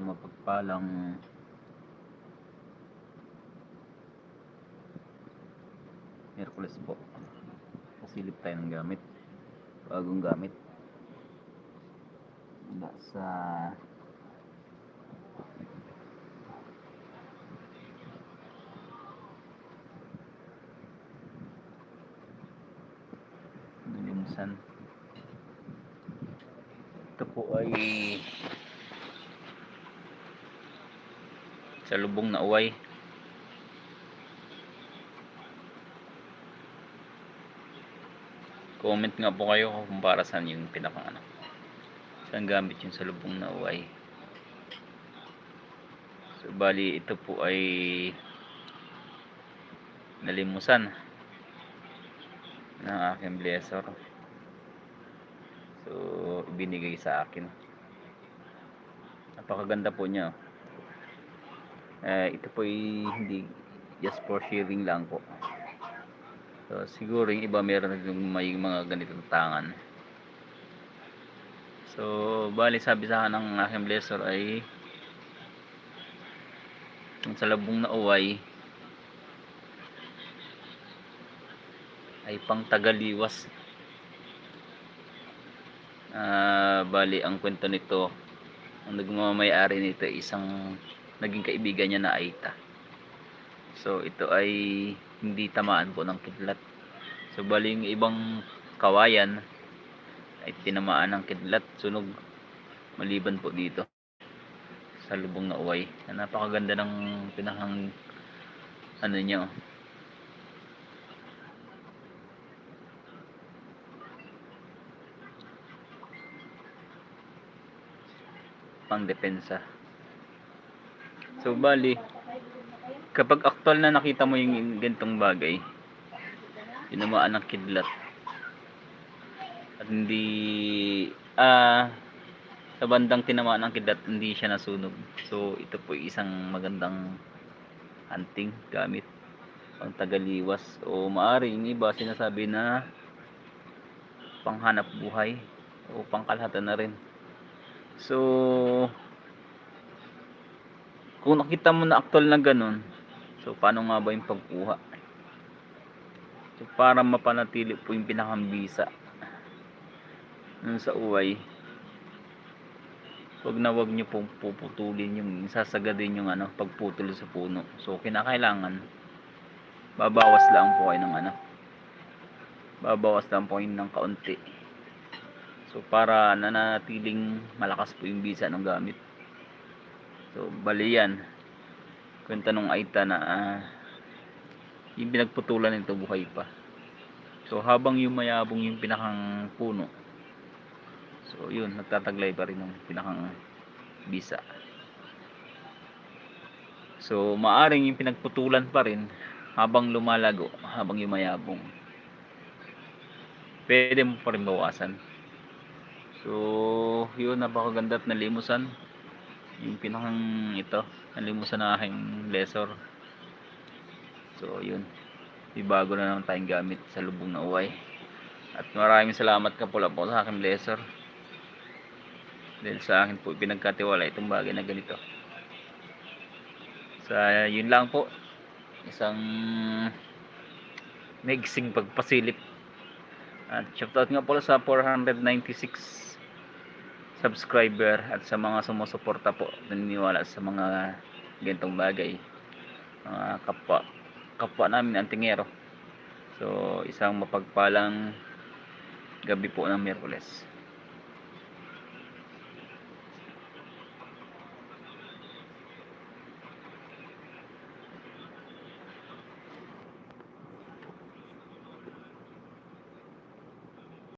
Mapagpalang Merkules po. Pasilip tayo ng gamit. Bagong gamit. Nasa Nilimsan. Ito po ay sa lubong na uway. Comment nga po kayo kung para saan yung pinakang ano. Saan gamit yung sa lubong na uway. So bali ito po ay nalimusan ng aking blessor. So ibinigay sa akin. Napakaganda po niya. Eh, ito po ay hindi just for sharing lang po. So, siguro yung iba meron yung may mga ganitong tangan. So, bali sabi sa akin ng aking blessor ay yung sa na uway ay pang tagaliwas. Ah, bali ang kwento nito ang nagmamayari nito isang naging kaibigan niya na Aita. So ito ay hindi tamaan po ng kidlat. So bali ibang kawayan ay tinamaan ng kidlat, sunog maliban po dito sa lubong na uway. Na napakaganda ng pinakang ano niya. oh. pang depensa. So bali kapag actual na nakita mo yung gantong bagay, tinamaan ng kidlat. At hindi ah sa bandang tinamaan ng kidlat, hindi siya nasunog. So ito po isang magandang hunting gamit pang tagaliwas o maaring iba sinasabi na panghanap buhay o pangkalahatan na rin. So, kung nakita mo na actual na ganun, so paano nga ba yung pagkuha? So, para mapanatili po yung pinakambisa nun sa uway, wag na wag nyo pong puputulin yung sasagadin yung ano, pagputol sa puno. So, kinakailangan, babawas lang po kayo ng ano, babawas lang po kayo ng kaunti. So para nanatiling malakas po yung bisa ng gamit. So bali yan. Kwenta nung Aita na ah, yung pinagputulan nito buhay pa. So habang yung mayabong yung pinakang puno. So yun, nagtataglay pa rin ng pinakang bisa. So maaring yung pinagputulan pa rin habang lumalago, habang yung mayabong. Pwede mo pa rin bawasan. So, yun, napakaganda at nalimusan. Yung pinakang ito, nalimusan na aking lesor. So, yun. May bago na naman tayong gamit sa lubong na uway. At maraming salamat ka pula po sa aking lesor. Dahil sa akin po pinagkatiwala itong bagay na ganito. Sa yun lang po. Isang maigsing pagpasilip. At shoutout nga pala sa 496 subscriber at sa mga sumusuporta po naniniwala sa mga ganitong bagay. Mga kapwa kapwa namin antingero. So isang mapagpalang gabi po ng Miyerkules